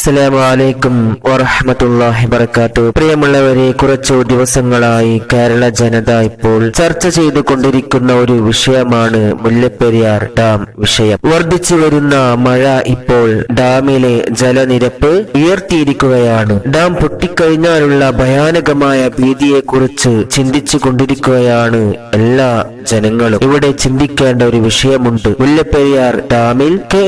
അസ്സലാമലൈക്കും വറഹമത്തല്ലാഹി വബർക്കാത്തു പ്രിയമുള്ളവരെ കുറച്ചു ദിവസങ്ങളായി കേരള ജനത ഇപ്പോൾ ചർച്ച ചെയ്തുകൊണ്ടിരിക്കുന്ന ഒരു വിഷയമാണ് മുല്ലപ്പെരിയാർ ഡാം വിഷയം. വർദ്ധിച്ചു വരുന്ന മഴ ഇപ്പോൾ ഡാമിലെ ജലനിരപ്പ് ഉയർത്തിയിരിക്കുകയാണ്. ഡാം പൊട്ടിക്കഴിഞ്ഞാലുള്ള ഭയാനകമായ ഭീതിയെക്കുറിച്ച് ചിന്തിച്ചു കൊണ്ടിരിക്കുകയാണ് എല്ലാ ജനങ്ങളും. ഇവിടെ ചിന്തിക്കേണ്ട ഒരു വിഷയമുണ്ട്. മുല്ലപ്പെരിയാർ ഡാമിൽ കെ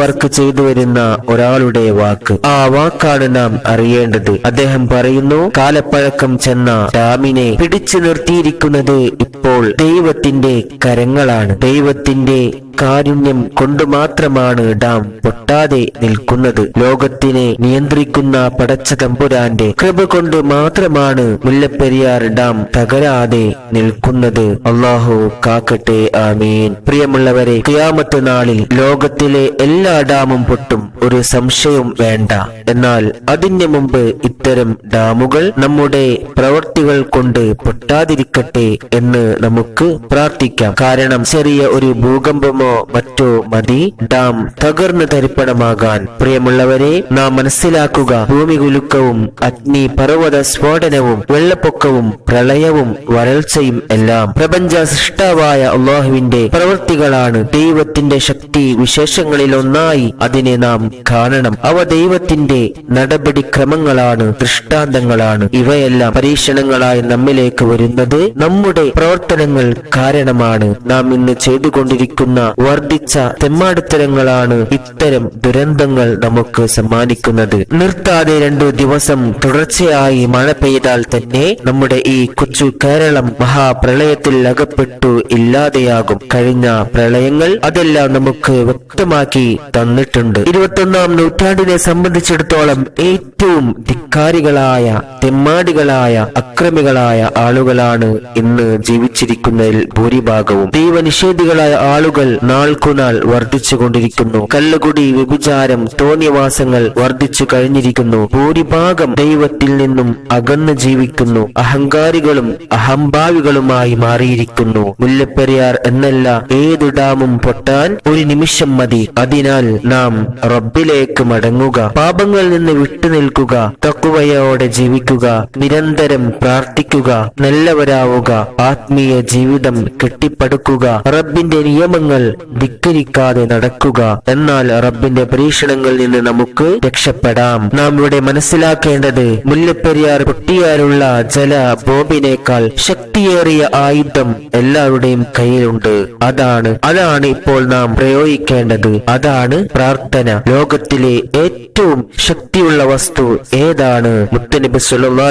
വർക്ക് ചെയ്തു വരുന്ന ഒരാളുടെ വാക്ക്. ആ വാക്കാണ് നാം അറിയേണ്ടത്. അദ്ദേഹം പറയുന്നു കാലപ്പഴക്കം ചെന്ന ഡാമിനെ പിടിച്ചു നിർത്തിയിരിക്കുന്നത് ഇപ്പോൾ ദൈവത്തിന്റെ കരങ്ങളാണ്. ദൈവത്തിന്റെ കാരുണ്യം കൊണ്ട് മാത്രമാണ് ഡാം പൊട്ടാതെ നിൽക്കുന്നത്. ലോകത്തിനെ നിയന്ത്രിക്കുന്ന പടച്ച തമ്പുരാന്റെ കൃപ കൊണ്ട് മാത്രമാണ് മുല്ലപ്പെരിയാർ ഡാം തകരാതെ നിൽക്കുന്നത്. അള്ളാഹു കാക്കട്ടെ ആമീൻ. പ്രിയമുള്ളവരെ ക്യാമത്ത് നാളിൽ ലോകത്തിലെ എല്ലാ ഡാമും പൊട്ടും ഒരു സംശയവും വേണ്ട. എന്നാൽ അതിന് മുമ്പ് ഇത്തരം ഡാമുകൾ നമ്മുടെ പ്രവൃത്തികൾ കൊണ്ട് പൊട്ടാതിരിക്കട്ടെ എന്ന് നമുക്ക് പ്രാർത്ഥിക്കാം. കാരണം ചെറിയ ഒരു ഭൂകമ്പമോ മറ്റോ മതി. ഡാം തകർന്നു തരിപ്പണമാകാൻ. പ്രിയമുള്ളവരെ നാം മനസ്സിലാക്കുക ഭൂമി കുലുക്കവും അഗ്നി പർവത സ്ഫോടനവും വെള്ളപ്പൊക്കവും പ്രളയവും വരൾച്ചയും എല്ലാം പ്രപഞ്ച സൃഷ്ടാവായ അള്ളാഹുവിന്റെ പ്രവൃത്തികളാണ്. ദൈവത്തിന്റെ ശക്തി വിശേഷങ്ങളിൽ ഒന്നായി അതിനെ നാം കാണണം. അവ ദൈവത്തിന്റെ നടപടിക്രമങ്ങളാണ് ദൃഷ്ടാന്തങ്ങളാണ്. ഇവയെല്ലാം പരീക്ഷണങ്ങളായി നമ്മിലേക്ക് വരുന്നത് നമ്മുടെ പ്രവർത്തനങ്ങൾ കാരണമാണ്. നാം ഇന്ന് ചെയ്തുകൊണ്ടിരിക്കുന്ന വർദ്ധിച്ച തെമ്മാടിത്തരങ്ങളാണ് ഇത്തരം ദുരന്തങ്ങൾ നമുക്ക് സമ്മാനിക്കുന്നത്. നിർത്താതെ രണ്ടു ദിവസം തുടർച്ചയായി മഴ പെയ്താൽ തന്നെ നമ്മുടെ ഈ കൊച്ചു കേരളം മഹാപ്രളയത്തിൽ അകപ്പെട്ടു ഇല്ലാതെയാകും. കഴിഞ്ഞ പ്രളയങ്ങൾ അതെല്ലാം നമുക്ക് വ്യക്തമാക്കി തന്നിട്ടുണ്ട്. ഇരുപത്തൊന്നാം നൂറ്റാണ്ടിനെ സംബന്ധിച്ചിടത്തോളം ഏറ്റവും ധിക്കാരികളായ തെമ്മാടികളായ അക്രമികളായ ആളുകളാണ് ഇന്ന് ജീവിച്ചിരിക്കുന്നതിൽ ഭൂരിഭാഗവും. ദൈവനിഷേധികളായ ആളുകൾ നാൾക്കുനാൾ വർദ്ധിച്ചുകൊണ്ടിരിക്കുന്നു കല്ലുകുടി വ്യഭിചാരം തോന്നിയവാസങ്ങൾ വർദ്ധിച്ചു കഴിഞ്ഞിരിക്കുന്നു. ഭൂരിഭാഗം ദൈവത്തിൽ നിന്നും അകന്ന് ജീവിക്കുന്നു. അഹങ്കാരികളും അഹംഭാവികളുമായി മാറിയിരിക്കുന്നു. മുല്ലപ്പെരിയാർ എന്നല്ല ഏതു ഡാമും പൊട്ടാൻ ഒരു നിമിഷം മതി. അതിനാൽ നാം റബ്ബിലേക്ക് മടങ്ങുക. പാപങ്ങളിൽ നിന്ന് വിട്ടുനിൽക്കുക തക്കുവയോടെ ജീവിക്കുക. നിരന്തരം പ്രാർത്ഥിക്കുക. നല്ലവരാവുക. ആത്മീയ ജീവിതം കെട്ടിപ്പടുക്കുക. റബ്ബിന്റെ നിയമങ്ങൾ ധിക്കരിക്കാതെ നടക്കുക. എന്നാൽ റബ്ബിന്റെ പരീക്ഷണങ്ങളിൽ നിന്ന് നമുക്ക് രക്ഷപ്പെടാം. നാം ഇവിടെ മനസ്സിലാക്കേണ്ടത് മുല്ലപ്പെരിയാർ പൊട്ടിയാലുള്ള ജല ബോംബിനേക്കാൾ ശക്തിയേറിയ ആയുധം എല്ലാവരുടെയും കയ്യിലുണ്ട്. അതാണ് അതാണ് ഇപ്പോൾ നാം പ്രയോഗിക്കേണ്ടത്. അതാണ് പ്രാർത്ഥന. ലോകത്തിലെ ഏറ്റവും ശക്തിയുള്ള വസ്തു ഏതാണ്? മുത്തനബി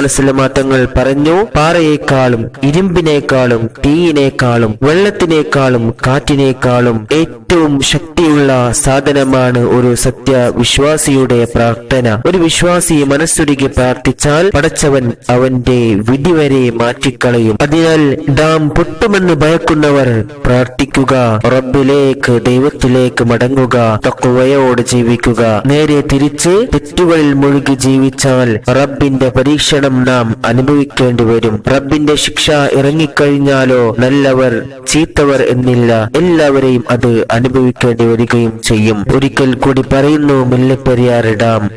വസല്ലമ തങ്ങൾ പറഞ്ഞു പാറയേക്കാളും ഇരുമ്പിനേക്കാളും തീയിനേക്കാളും വെള്ളത്തിനേക്കാളും കാറ്റിനേക്കാളും ഏറ്റവും ശക്തിയുള്ള സാധനമാണ് ഒരു സത്യവിശ്വാസിയുടെ പ്രാർത്ഥന. ഒരു വിശ്വാസി മനസ്സുരുകി പ്രാർത്ഥിച്ചാൽ പടച്ചവൻ അവന്റെ വിധി വരെ മാറ്റിക്കളയും. അതിനാൽ ഡാം പൊട്ടുമെന്ന് ഭയക്കുന്നവർ പ്രാർത്ഥിക്കുക. റബ്ബിലേക്ക് ദൈവത്തിലേക്ക് മടങ്ങുക. തക്കുവയോട് ജീവിക്കുക. നേരെ തിരിച്ച് തെറ്റുകളിൽ മുഴുകി ജീവിച്ചാൽ റബ്ബിന്റെ പരീക്ഷണം നാം അനുഭവിക്കേണ്ടി വരും. റബ്ബിന്റെ ശിക്ഷ ഇറങ്ങിക്കഴിഞ്ഞാലോ നല്ലവർ ചീത്തവർ എന്നില്ല. എല്ലാവരെയും അത് അനുഭവിക്കേണ്ടി വരികയും ചെയ്യും. ഒരിക്കൽ കൂടി പറയുന്നു മുല്ലപ്പെരിയാർ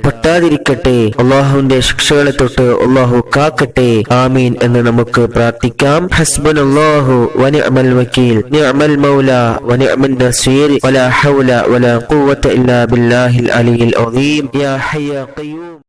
പൊട്ടാതിരിക്കട്ടെ. അള്ളാഹുവിന്റെ ശിക്ഷകളെ തൊട്ട് അള്ളാഹു കാക്കട്ടെ. ആമീൻ എന്ന് നമുക്ക് പ്രാർത്ഥിക്കാം. ഹസ്ബൻ അള്ളാഹു വനിഅമൽ വക്കീൽ. നിഅമൽ മൗല വനിഅമൻ നസീർ. വലാ ഹൗല വലാ ഖുവത ഇല്ലാ ബില്ലാഹിൽ അലിയിൽ അദീം. യാ ഹയ്യ ഖയ്യൂം.